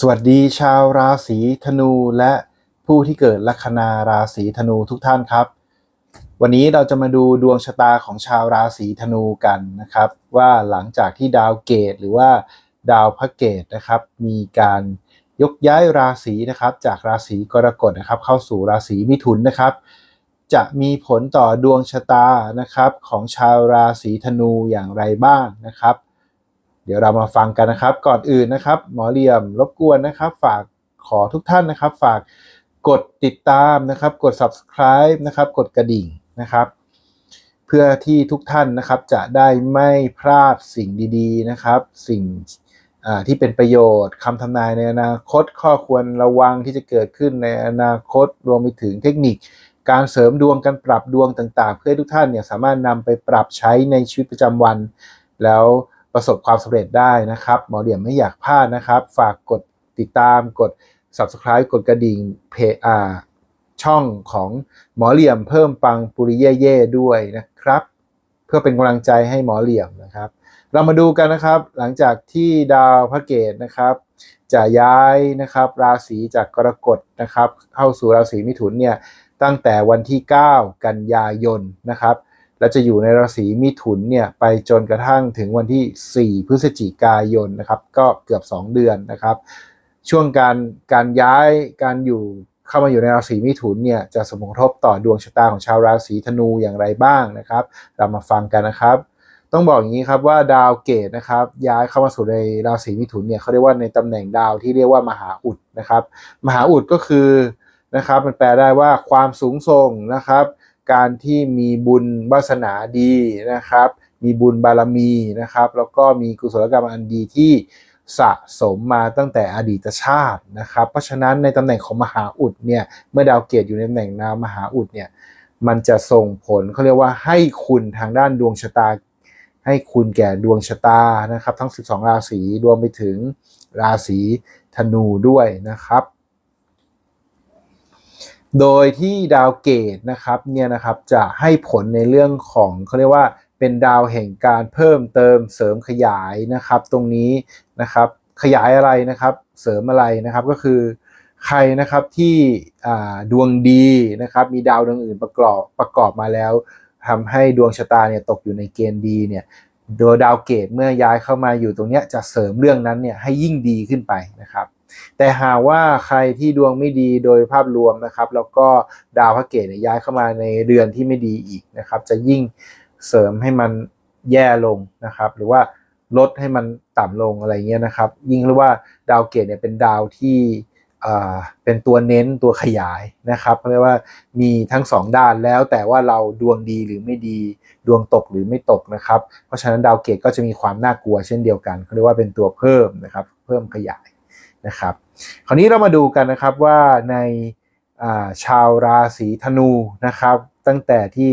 สวัสดีชาวราศีธนูและผู้ที่เกิดลัคนาราศีธนูทุกท่านครับ วันนี้เราจะมาดูดวงชะตาของชาวราศีธนูกันนะครับ ว่าหลังจากที่ดาวเกตหรือว่าดาวพระเกตนะครับ มีการยกย้ายราศีนะครับ จากราศีกรกฎนะครับ เข้าสู่ราศีมิถุนนะครับ จะมีผลต่อดวงชะตานะครับของชาวราศีธนูอย่างไรบ้างนะครับ เดี๋ยวเรามาฟังกันนะครับ ก่อนอื่นนะครับ หมอเหลี่ยมรบกวนนะครับ ฝากขอทุกท่านนะครับ ฝากกดติดตามนะครับ กด subscribe นะครับ กดกระดิ่งนะครับ เพื่อที่ทุกท่านนะครับจะได้ไม่พลาดสิ่งดีๆนะครับ สิ่งที่เป็นประโยชน์คำทำนายในอนาคตข้อควรระวังที่จะเกิดขึ้นในอนาคตรวมไปถึงเทคนิค การเสริมดวงการปรับดวงต่างๆ เพื่อทุกท่านเนี่ยสามารถนำไปปรับใช้ในชีวิตประจำวัน แล้ว ประสบความสำเร็จได้นะครับ หมอเหลี่ยมไม่อยากพลาดนะครับ ฝากกดติดตามกด subscribe กดกระดิ่งเพอาช่องของหมอเหลี่ยมเพิ่มปังปุริเย่เย่ด้วยนะครับ เพื่อเป็นกำลังใจให้หมอเหลี่ยมนะครับ เรามาดูกันนะครับ หลังจากที่ดาวพระเกตนะครับ จะย้ายนะครับ ราศีจากกรกฎนะครับ เข้าสู่ราศีมิถุนเนี่ยตั้งแต่วันที่ 9 กันยายนนะครับ และจะอยู่ในราศีมิถุนเนี่ยไปจนกระทั่งถึงวันที่ 4 พฤศจิกายนนะครับ ก็เกือบ 2 เดือนนะครับ ช่วงการการย้ายการอยู่เข้ามาอยู่ในราศีมิถุนเนี่ยจะสมผลกระทบต่อดวงชะตาของชาวราศีธนูอย่างไรบ้างนะครับ เรามาฟังกันนะครับต้องบอกอย่างนี้ครับว่าดาวเกตนะครับย้ายเข้ามาสู่ในราศีมิถุนเนี่ยเขาเรียกว่าในตำแหน่งดาวที่เรียกว่ามหาอุดนะครับ มหาอุดก็คือนะครับมันแปลได้ว่าความสูงส่งนะครับ การที่มีบุญวาสนาดีนะครับ มีบุญบารมีนะครับ แล้วก็มีกุศลกรรมอันดีที่สะสมมาตั้งแต่อดีตชาตินะครับ เพราะฉะนั้นในตำแหน่งของมหาอุดเนี่ยเมื่อดาวเกตอยู่ในตำแหน่งนามมหาอุดเนี่ยมันจะส่งผลเขาเรียกว่าให้คุณทางด้านดวงชะตา ให้คุณแก่ดวงชะตานะครับ ทั้ง 12 ราศีรวมไปถึงราศีธนูด้วยนะครับ โดยที่ดาวเกตนะครับเนี่ยนะครับจะให้ผลในเรื่องของเขาเรียกว่าเป็นดาวแห่งการเพิ่มเติมเสริมขยายนะครับ ตรงนี้นะครับขยายอะไรนะครับเสริมอะไรนะครับก็คือใครนะครับที่ดวงดีนะครับมีดาวดวงอื่นประกอบประกอบมาแล้วทำให้ดวงชะตาเนี่ยตกอยู่ในเกณฑ์ดีเนี่ยโดยดาวเกตเมื่อย้ายเข้ามาอยู่ตรงนี้จะเสริมเรื่องนั้นเนี่ยให้ยิ่งดีขึ้นไปนะครับ แต่หากว่าใครที่ดวงไม่ดีโดยภาพรวมนะครับ แล้วก็ดาวพระเกตย้ายเข้ามาในเรือนที่ไม่ดีอีกนะครับ จะยิ่งเสริมให้มันแย่ลงนะครับ หรือว่าลดให้มันต่ำลงอะไรเงี้ยนะครับ ยิ่งเรียกว่าดาวเกตเนี่ยเป็นดาวที่เป็นตัวเน้นตัวขยายนะครับเรียกว่ามีทั้ง 2 ด้านแล้วแต่ว่าเราดวงดีหรือไม่ดีดวงตกหรือไม่ตกนะครับ เพราะฉะนั้นดาวเกตก็จะมีความน่ากลัวเช่นเดียวกันเขาเรียกว่าเป็นตัวเพิ่มนะครับ เพิ่มขยาย นะครับ คราวนี้เรามาดูกันนะครับว่าในชาวราศีธนูนะครับ ตั้งแต่ที่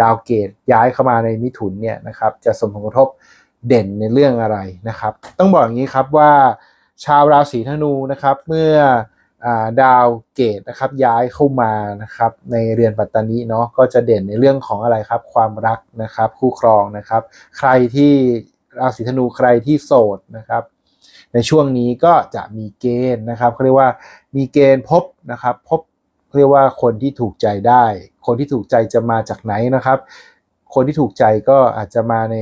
ดาวเกตย้ายเข้ามาในมิถุนเนี่ยนะครับ จะส่งผลกระทบเด่นในเรื่องอะไรนะครับ ต้องบอกอย่างนี้ครับว่าชาวราศีธนูนะครับเมื่อดาวเกตนะครับย้ายเข้ามานะครับในเรือนปัตตานีเนาะก็จะเด่นในเรื่องของอะไรครับ ความรักนะครับ คู่ครองนะครับ ใครที่ราศีธนูใครที่โสดนะครับ ในช่วงนี้ก็จะมีเกณฑ์นะครับเขาเรียกว่ามีเกณฑ์พบนะครับพบเรียกว่าคนที่ถูกใจได้ คนที่ถูกใจจะมาจากไหนนะครับ คนที่ถูกใจก็อาจจะมาใน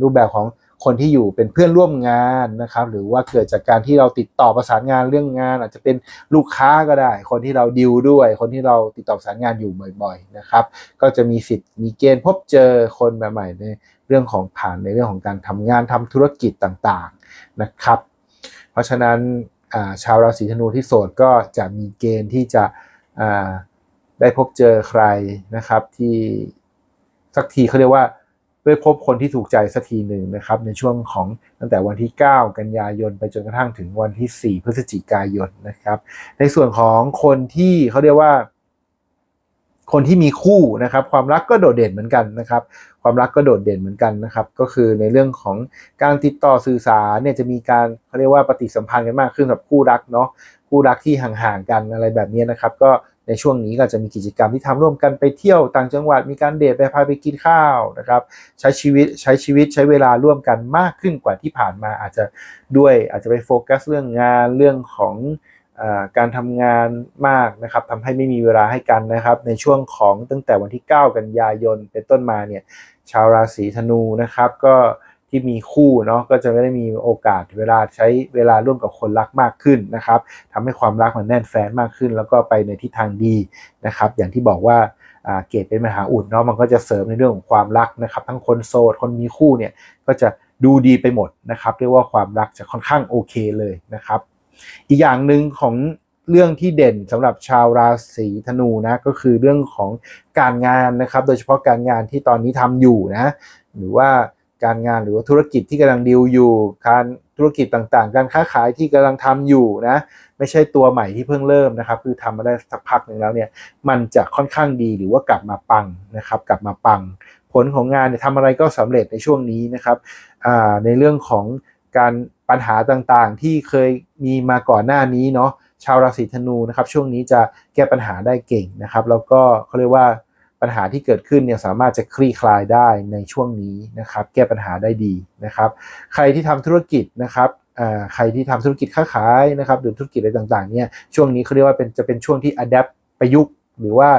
รูปแบบของคนที่อยู่เป็นเพื่อนร่วมงานนะครับ หรือว่าเกิดจากการที่เราติดต่อประสานงานเรื่องงาน อาจจะเป็นลูกค้าก็ได้ คนที่เราดิวด้วย คนที่เราติดต่อประสานงานอยู่บ่อย ๆนะครับ ก็จะมีสิทธิ์มีเกณฑ์พบเจอคนใหม่ๆในเรื่องของผ่านในเรื่องของการทำงานทำธุรกิจต่างๆนะครับ เพราะฉะนั้นชาวราศีธนูที่โสดก็จะมีเกณฑ์ที่จะได้พบเจอใครนะครับที่สักทีเขาเรียกว่าได้พบคนที่ถูกใจสักทีหนึ่งนะครับ ในช่วงของตั้งแต่วันที่ 9 กันยายน ไปจนกระทั่งถึงวันที่ 4 พฤศจิกายนนะครับ ในส่วนของคนที่เขาเรียกว่า คนที่มีคู่นะครับ ความรักก็โดดเด่นเหมือนกันนะครับ ความรักก็โดดเด่นเหมือนกันนะครับ ก็คือในเรื่องของการติดต่อสื่อสารเนี่ยจะมีการเขาเรียกว่าปฏิสัมพันธ์กันมากขึ้นกับคู่รักเนาะคู่รักที่ห่างๆกันอะไรแบบนี้นะครับ ก็ในช่วงนี้ก็จะมีกิจกรรมที่ทำร่วมกันไปเที่ยวต่างจังหวัดมีการเดทไปพาไปกินข้าวนะครับ ใช้ชีวิตใช้ชีวิตใช้เวลาร่วมกันมากขึ้นกว่าที่ผ่านมาอาจจะด้วยอาจจะไปโฟกัสเรื่องงานเรื่องของ การทำงานมากนะครับทำให้ไม่มีเวลาให้กันนะครับ ในช่วงของตั้งแต่วันที่ 9 กันยายนเป็นต้นมาเนี่ยชาวราศีธนูนะครับก็ที่มีคู่เนาะก็จะไม่ได้มีโอกาสเวลาใช้เวลาร่วมกับคนรักมากขึ้นนะครับทำให้ความรักมันแน่นแฟ้นมากขึ้น แล้วก็ไปในทิศทางดีนะครับ อย่างที่บอกว่าเกตเป็นมหาอุดเนาะมันก็จะเสริมในเรื่องของความรักนะครับ ทั้งคนโสดคนมีคู่เนี่ยก็จะดูดีไปหมดนะครับ เรียกว่าความรักจะค่อนข้างโอเคเลยนะครับ อีกอย่างหนึ่งของเรื่องที่เด่นสำหรับชาวราศีธนูนะก็คือเรื่องของการงานนะครับ โดยเฉพาะการงานที่ตอนนี้ทำอยู่นะหรือว่าการงานหรือว่าธุรกิจที่กำลังดีลอยู่ การธุรกิจต่างๆ การค้าขายที่กำลังทำอยู่นะไม่ใช่ตัวใหม่ที่เพิ่งเริ่มนะครับ คือทำมาได้สักพักหนึ่งแล้วเนี่ยมันจะค่อนข้างดีหรือว่ากลับมาปังนะครับ กลับมาปัง ผลของงานเนี่ยทำอะไรก็สำเร็จในช่วงนี้นะครับในเรื่องของ การปัญหาต่างๆ ที่เคยมีมาก่อนหน้านี้เนาะชาวราศีธนูนะครับ ช่วงนี้จะแก้ปัญหาได้เก่งนะครับ แล้วก็เขาเรียกว่าปัญหาที่เกิดขึ้นเนี่ยสามารถจะคลี่คลายได้ในช่วงนี้นะครับ แก้ปัญหาได้ดีนะครับ ใครที่ทำธุรกิจนะครับใครที่ทำธุรกิจค้าขายนะครับ หรือธุรกิจอะไรต่างๆเนี่ยช่วงนี้เขาเรียกว่าเป็นจะเป็นช่วงที่อัดแอปประยุกต์ หรือว่า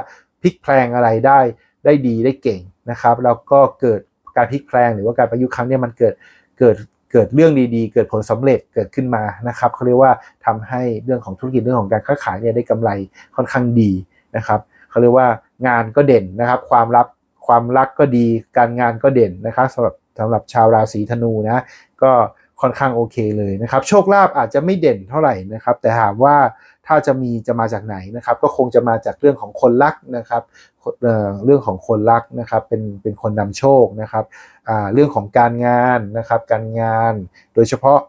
พลิกแพลงอะไรได้ได้ดีได้เก่งนะครับ แล้วก็เกิดการพลิกแพลงหรือว่าการประยุกต์ครั้งนี้มันเกิดเกิด เกิดเรื่องดีๆ เกิดผลสำเร็จเกิดขึ้นมานะครับเขาเรียกว่าทำให้เรื่องของธุรกิจเรื่องของการค้าขายเนี่ยได้กำไรค่อนข้างดีนะครับเขาเรียกว่างานก็เด่นนะครับ ความรักความรักก็ดีการงานก็เด่นนะครับสำหรับสำหรับชาวราศีธนูนะก็ค่อนข้างโอเคเลยนะครับ โชคลาภอาจจะไม่เด่นเท่าไหร่นะครับ แต่หากว่า ถ้าจะมีจะมาจากไหนนะครับ ก็คงจะมาจากเรื่องของคนรักนะครับเรื่องของคนรักนะครับเป็นเป็นคนนำโชคนะครับเรื่องของการงานนะครับ การงานโดยเฉพาะ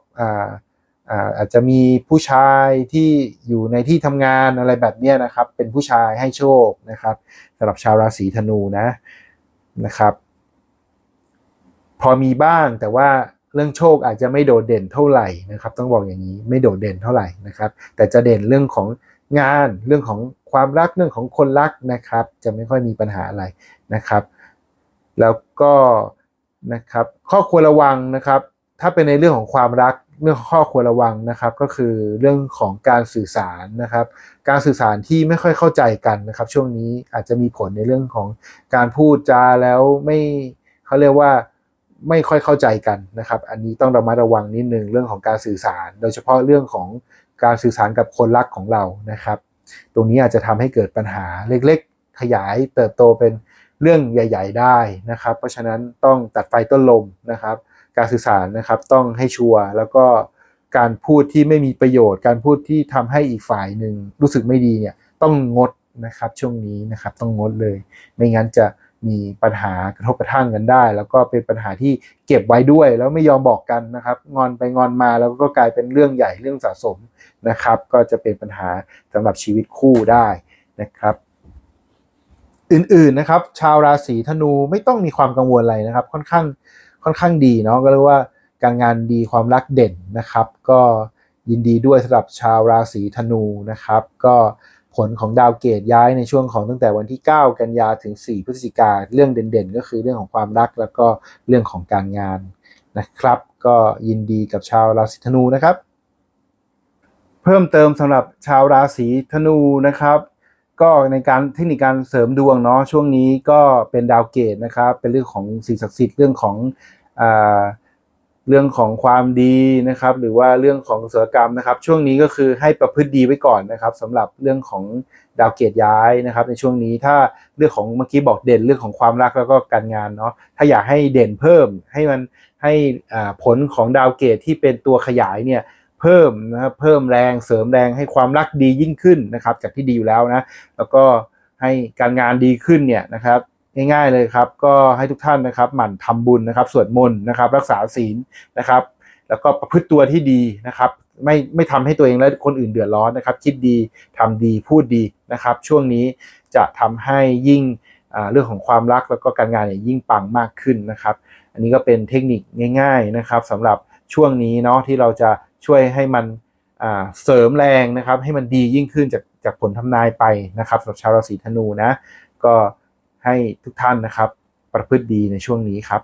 อาจจะมีผู้ชายที่อยู่ในที่ทำงานอะไรแบบนี้นะครับ เป็นผู้ชายให้โชคนะครับสำหรับชาวราศีธนูนะนะครับ พอมีบ้างแต่ว่า เรื่องโชคอาจจะไม่โดดเด่นเท่าไหร่นะครับ ต้องบอกอย่างนี้ไม่โดดเด่นเท่าไหร่นะครับ แต่จะเด่นเรื่องของงานเรื่องของความรักเรื่องของคนรักนะครับ จะไม่ค่อยมีปัญหาอะไรนะครับ แล้วก็นะครับข้อควรระวังนะครับ ถ้าเป็นในเรื่องของความรักเรื่องข้อควรระวังนะครับ ก็คือเรื่องของการสื่อสารนะครับ การสื่อสารที่ไม่ค่อยเข้าใจกันนะครับ ช่วงนี้อาจจะมีผลในเรื่องของการพูดจาแล้วไม่เขาเรียกว่า ไม่ค่อยเข้าใจกันนะครับ อันนี้ต้องระมัดระวังนิดนึงเรื่องของการสื่อสาร โดยเฉพาะเรื่องของการสื่อสารกับคนรักของเรานะครับ ตรงนี้อาจจะทำให้เกิดปัญหาเล็กๆ ขยายเติบโตเป็นเรื่องใหญ่ ๆ ได้นะครับ เพราะฉะนั้นต้องตัดไฟต้นลมนะครับ การสื่อสารนะครับต้องให้ชัวร์แล้วก็การพูดที่ไม่มีประโยชน์ การพูดที่ทำให้อีกฝ่ายหนึ่งรู้สึกไม่ดีเนี่ยต้องงดนะครับช่วงนี้นะครับต้องงดเลย ไม่งั้นจะ มีปัญหากระทบกระทั่งกันได้ แล้วก็เป็นปัญหาที่เก็บไว้ด้วย แล้วไม่ยอมบอกกันนะครับ งอนไปงอนมาแล้วก็กลายเป็นเรื่องใหญ่เรื่องสะสมนะครับ ก็จะเป็นปัญหาสำหรับชีวิตคู่ได้นะครับอื่นๆนะครับ ชาวราศีธนูไม่ต้องมีความกังวลอะไรนะครับ ค่อนข้างค่อนข้างดีเนาะก็เรียกว่าการงานดีความรักเด่นนะครับ ก็ยินดีด้วยสำหรับชาวราศีธนูนะครับ ก็ ผลของดาวเกตย้ายในช่วงของตั้งแต่วันที่ 9 กันยาถึง 4 พฤศจิกาเรื่องเด่นๆ ก็คือเรื่องของความรักแล้วก็เรื่องของการงานนะครับ ก็ยินดีกับชาวราศีธนูนะครับ เพิ่มเติมสำหรับชาวราศีธนูนะครับ ก็ในการเทคนิคการเสริมดวงเนาะช่วงนี้ก็เป็นดาวเกตนะครับ เป็นเรื่องของสิ่งศักดิ์สิทธิ์เรื่องของอ่า เรื่องของความดีนะครับ หรือว่าเรื่องของศิลกรรมนะครับ ช่วงนี้ก็คือให้ประพฤติดีไว้ก่อนนะครับสำหรับเรื่องของดาวเกตย้ายนะครับ ในช่วงนี้ถ้าเรื่องของเมื่อกี้บอกเด่นเรื่องของความรักแล้วก็การงานเนาะถ้าอยากให้เด่นเพิ่มให้มันให้ผลของดาวเกตที่เป็นตัวขยายเนี่ยเพิ่มนะครับเพิ่มแรงเสริมแรงให้ความรักดียิ่งขึ้นนะครับ จากที่ดีอยู่แล้วนะแล้วก็ให้การงานดีขึ้นเนี่ยนะครับ ง่ายๆเลยครับ ก็ให้ทุกท่านนะครับ หมั่นทำบุญนะครับ สวดมนต์นะครับ รักษาศีลนะครับ แล้วก็ประพฤติตัวที่ดีนะครับ ไม่ไม่ทำให้ตัวเองและคนอื่นเดือดร้อนนะครับ คิดดีทำดีพูดดีนะครับ ช่วงนี้จะทำให้ยิ่งเรื่องของความรักแล้วก็การงานเนี่ยยิ่งปังมากขึ้นนะครับ อันนี้ก็เป็นเทคนิคง่าย ๆนะครับสำหรับช่วงนี้เนาะที่เราจะช่วยให้มันเสริมแรงนะครับ ให้มันดียิ่งขึ้นจากจากผลทำนายไปนะครับสำหรับชาวราศีธนูนะก็ ให้ทุกท่านนะครับ ประพฤติดีในช่วงนี้ครับ